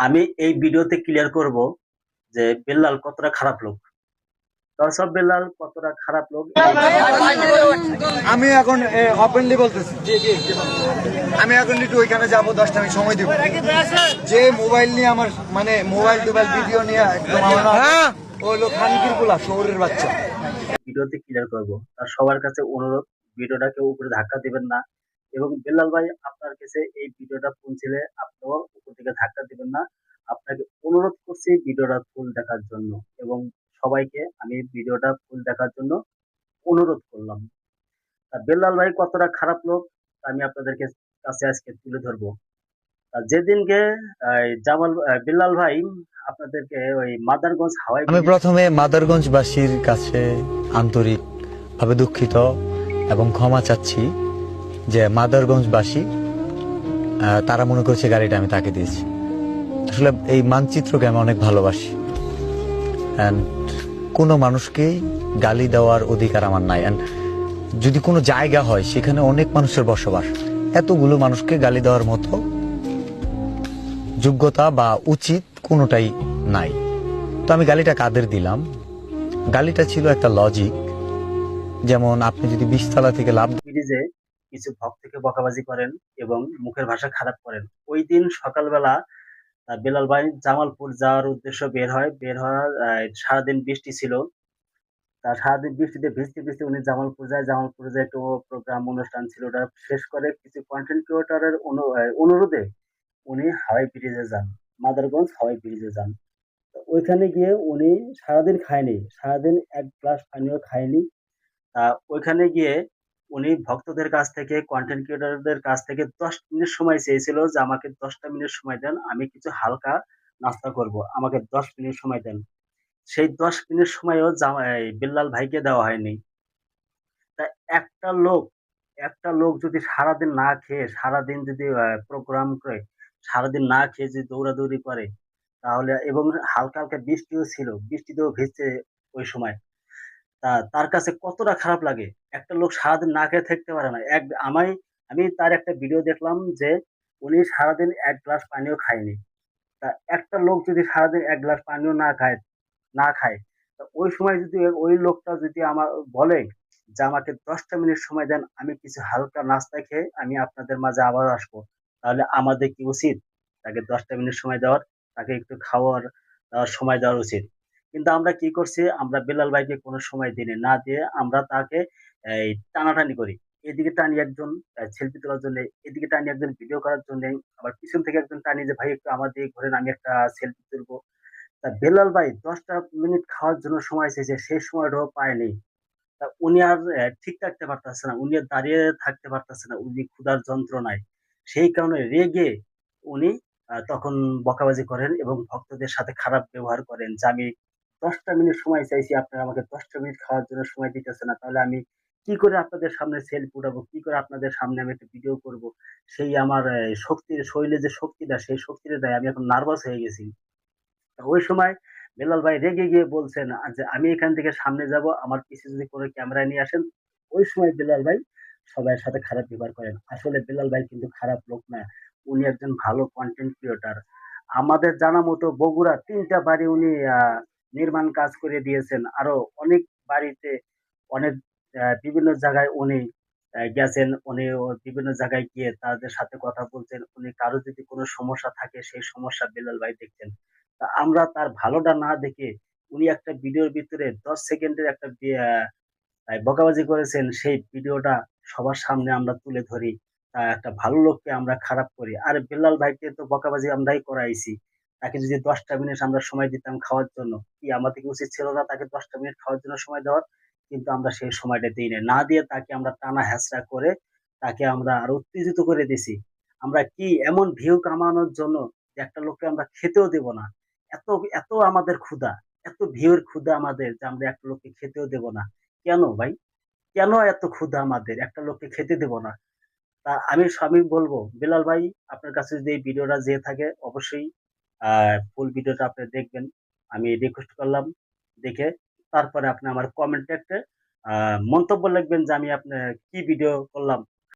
আমি এই ভিডিওতে ক্লিয়ার করব যে বেল্লাল কতটা খারাপ লোক। দর্শক বেল্লাল কতটা খারাপ লোক আমি এখন ওপেনলি বলতেছি। আমি এখন একটু ওইখানে যাব দশটা আমি সময় দিব। যে মোবাইল নিয়ে আমার মানে মোবাইল টোবাইল ভিডিও নিয়ে একদম আমার না- ও হলো খানকিরগুলা শহরের বাচ্চা। ভিডিওতে ক্লিয়ার করব। তার সবার কাছে অনুরোধ ভিডিওটা কেউ উপরে ধাক্কা দিবেন না। এবং বেল্লাল ভাই আপনার কাছে এই ভিডিওটা পৌঁছলে আপনিও উপর থেকে ধাক্কা দিবেন না। আপনাকে অনুরোধ করছি ভিডিওটা ফুল দেখার জন্য এবং সবাইকে আমি ভিডিওটা ফুল দেখার জন্য অনুরোধ করলাম। আর বেল্লাল ভাই কতটা খারাপ লোক আমি আপনাদেরকে কাছে আজকে তুলে ধরবো। যেদিনকে জামাল বিল্লাল ভাই আপনাদেরকে ওই মাদারগঞ্জ হাওয়াই আমি প্রথমে মাদারগঞ্জবাসীর কাছে আন্তরিক ভাবে দুঃখিত এবং ক্ষমা চাচ্ছি। যে মাদারগঞ্জবাসী তারা মনে করছে গাড়িটা আমি তাকে দিয়েছি। আসলে এই মানচিত্রকে আমি অনেক ভালোবাসি। অ্যান্ড কোনো মানুষকেই গালি দেওয়ার অধিকার আমার নাই। অ্যান্ড যদি কোনো জায়গা হয়, সেখানে অনেক মানুষের বসবাস। এতগুলো মানুষকে গালি দেওয়ার মতো যোগ্যতা বা উচিত কোনোটাই নাই। তো আমি গালিটা কাদের দিলাম? গালিটা ছিল একটা লজিক যেমন আপনি যদি বিশতলা থেকে লাভ ব্রিজে কিছু ভক্তকে বকাবাজি করেন এবং মুখের ভাষা খারাপ করেন। ওই দিন সকালবেলা বেলাল ভাই জামালপুর যাওয়ার উদ্দেশ্য বের হয়। বের হওয়ার সারাদিন বৃষ্টি ছিল। তা সারাদিন বৃষ্টিতে ভিজতে ভিজতে উনি জামালপুর যায়। জামালপুর যায় একটু প্রোগ্রাম অনুষ্ঠান ছিল, ওটা শেষ করে কিছু কন্টেন্ট ক্রিয়েটরের অনুরোধে উনি হাওয়াই ব্রিজে যান। মাদারগঞ্জ হাওয়াই ব্রিজে যান। ওইখানে গিয়ে উনি সারাদিন খায়নি। সারাদিন এক গ্লাস পানিও খায়নি। তা ওইখানে গিয়ে উনি ভক্তদের কাছ থেকে কন্টেন্ট ক্রিয়েটরদের কাছ থেকে দশ মিনিট সময় চেয়েছিল যে আমাকে দশটা মিনিট সময় দেন, আমি কিছু হালকা নাস্তা করব। আমাকে দশ মিনিট সময় দেন। সেই দশ মিনিট সময়ও বিল্লাল ভাইকে দেওয়া হয়নি। তা একটা লোক একটা লোক যদি সারাদিন না খেয়ে, সারাদিন যদি প্রোগ্রাম করে, সারাদিন না খেয়ে যদি দৌড়াদৌড়ি করে, তাহলে, এবং হালকা হালকা বৃষ্টিও ছিল, বৃষ্টিতেও ভিজছে ওই সময়। তার কাছে কতটা খারাপ লাগে? একটা লোক সারাদিন না খেয়ে থাকতে পারে না। এক আমায় আমি তার একটা ভিডিও দেখলাম যে উনি সারাদিন এক গ্লাস পানিও খায়নি। তা একটা লোক যদি সারাদিন এক গ্লাস পানিও না খায় না খায়, তা ওই সময় যদি ওই লোকটা যদি আমার বলে যে আমাকে দশটা মিনিট সময় দেন, আমি কিছু হালকা নাস্তা খেয়ে আমি আপনাদের মাঝে আবার আসব, তাহলে আমাদের কি উচিত? তাকে দশটা মিনিট সময় দেওয়ার, তাকে একটু খাওয়ার সময় দেওয়ার উচিত। কিন্তু আমরা কি করছি? আমরা বেলাল ভাইকে কোনো সময় দিনে না দিয়ে আমরা তাকে, এই, টানাটানি করি। এদিকে টানি একজন সেলফি তোলার জন্য, এদিকে টানি একজন ভিডিও করার জন্য, আবার পিছন থেকে একজন টানি যে, ভাই, একটু আমার দিকে ঘুরেন, আমি একটা সেলফি তুলবো। তা বেলাল ভাই দশটা মিনিট খাওয়ার জন্য সময় চেয়েছে সেই সময়টাও পায়নি। তা উনি আর ঠিক থাকতে পারতেছে না, উনি আর দাঁড়িয়ে থাকতে পারতেছে না, উনি ক্ষুধার যন্ত্রণায়। সেই কারণে রেগে উনি তখন বকাবাজি করেন এবং ভক্তদের সাথে খারাপ ব্যবহার করেন যে, আমি দশটা মিনিট সময় চাইছি আপনারা আমাকে দশটা মিনিট খাওয়ার জন্য সময় দিতেছে না। তাহলে আমি কি করে আপনাদের সামনে সেলফি উঠাবো কি করে আপনাদের সামনে আমি একটা ভিডিও করব? সেই আমার শক্তির শরীরে যে শক্তিটা সেই শক্তিটা দেয় আমি এখন নার্ভাস হয়ে গেছি। ওই সময় বেলাল ভাই রেগে গিয়ে বলছেন যে আমি এখান থেকে সামনে যাব আমার পিছে যদি কোনো ক্যামেরা নিয়ে আসেন। ওই সময় বেলাল ভাই সবার সাথে খারাপ ব্যবহার করেন। আসলে বেলাল ভাই কিন্তু খারাপ লোক না উনি একজন ভালো কন্টেন্ট ক্রিয়েটর আমাদের জানা মতো বগুড়া তিনটা বাড়ি উনি আহ, নির্মাণ কাজ করে দিয়েছেন। আরও অনেক বাড়িতে অনেক বিভিন্ন জায়গায় উনি গেছেন। উনি বিভিন্ন জায়গায় গিয়ে তাদের সাথে কথা বলছেন। উনি কারও যদি কোনো সমস্যা থাকে, সেই সমস্যা বেলাল ভাই দেখছেন। তা আমরা তার ভালোটা না দেখে উনি একটা ভিডিওর ভিতরে দশ সেকেন্ডের একটা বকাবাজি করেছেন। সেই ভিডিওটা সবার সামনে আমরা তুলে ধরি। একটা ভালো লোককে আমরা খারাপ করি। আর বেলাল ভাইকে তো বকাবাজি আমরাই করাইছি। তাকে যদি দশটা মিনিট আমরা সময় দিতাম খাওয়ার জন্য, কি আমাদের উচিত ছিল না তাকে দশটা মিনিট খাওয়ার জন্য সময় দেওয়ার? কিন্তু আমরা সেই সময়টা দিই না না দিয়ে তাকে আমরা টানা হ্যাচড়া করে তাকে আমরা আর উত্তেজিত করে দিছি। আমরা কি এমন ভিউ কামানোর জন্য যে একটা লোককে আমরা খেতেও দেব না? এত এত আমাদের ক্ষুধা, এত ভিউর ক্ষুধা আমাদের যে আমরা একটা লোককে খেতেও দেব না। কেন ভাই? কেন এত ক্ষুধা আমাদের? একটা লোককে খেতে দেব না। তা আমি স্বামী বলব, বেলাল ভাই, আপনার কাছে যদি এই ভিডিওটা যেয়ে থাকে, অবশ্যই ফুল ভিডিওটা আপনি দেখবেন। আমি রিকোয়েস্ট করলাম দেখে, তারপরে আপনি আমার কমেন্টে একটা মন্তব্য লিখবেন যে আমি আপনার কি ভিডিও করলাম।